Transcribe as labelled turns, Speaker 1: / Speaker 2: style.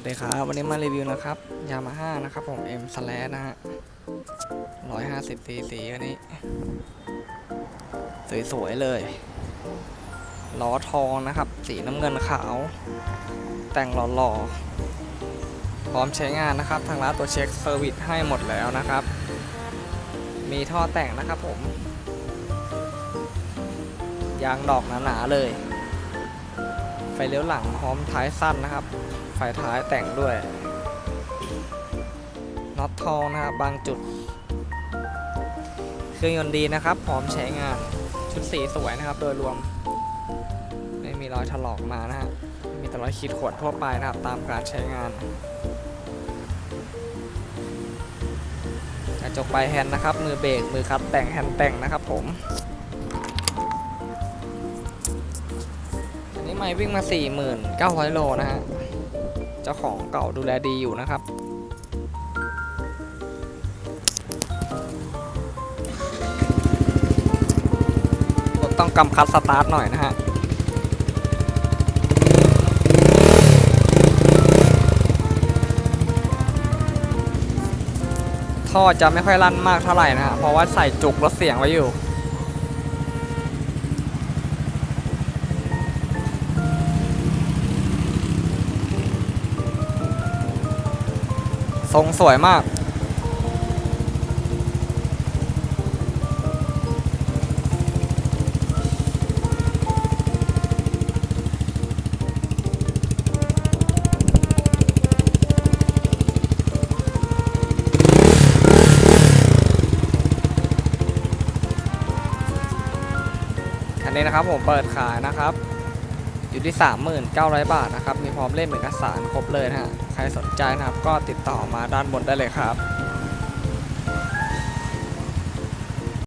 Speaker 1: วัสดีครับ วันนี้มารีวิวนะครับยามาฮ่านะครับผม M s l a s นะฮะ150 cc อันนี้ สวย ๆ เลย ล้อทองนะครับ สีน้ำเงินขาว แต่งหล่อ ๆ พร้อมใช้งานนะครับ ทางร้านตัวเช็คเซอร์วิสให้หมดแล้วนะครับ มีท่อแต่งนะครับผม ยางดอกหนา ๆ เลย ไฟเลี้ยวหลังพร้อมท้ายสั้นนะครับ ไฟท้ายแต่งด้วยน็อตทองนะครับบางจุด เครื่องยนต์ดีนะครับพร้อมใช้งานชุดสีสวยนะครับ โดยรวม ไม่มีรอยถลอกมานะฮะมีแต่รอยขีดข่วนทั่วไปนะครับ ตามการใช้งานกระจกปแฮนด์นะครับ มือเบรกมือคัดแต่งแฮนด์แต่งนะครับผมอันนี้ไม่วิ่งมา 4,900โลนะฮะ เจ้าของเก่าดูแลดีอยู่นะครับ ต้องกำคัดสตาร์ทหน่อยนะฮะท่อจะไม่ค่อยลั่นมากเท่าไหร่นะฮะเพราะว่าใส่จุกรถเสียงไว้อยู่ ทรงสวยมาก คันนี้นะครับผมเปิดขายนะครับ อยู่ที่ 39,000 บาทนะครับ มีพร้อมเล่มเอกสารครบเลยนะฮะ ใครสนใจนะครับก็ติดต่อมาด้านบนได้เลยครับ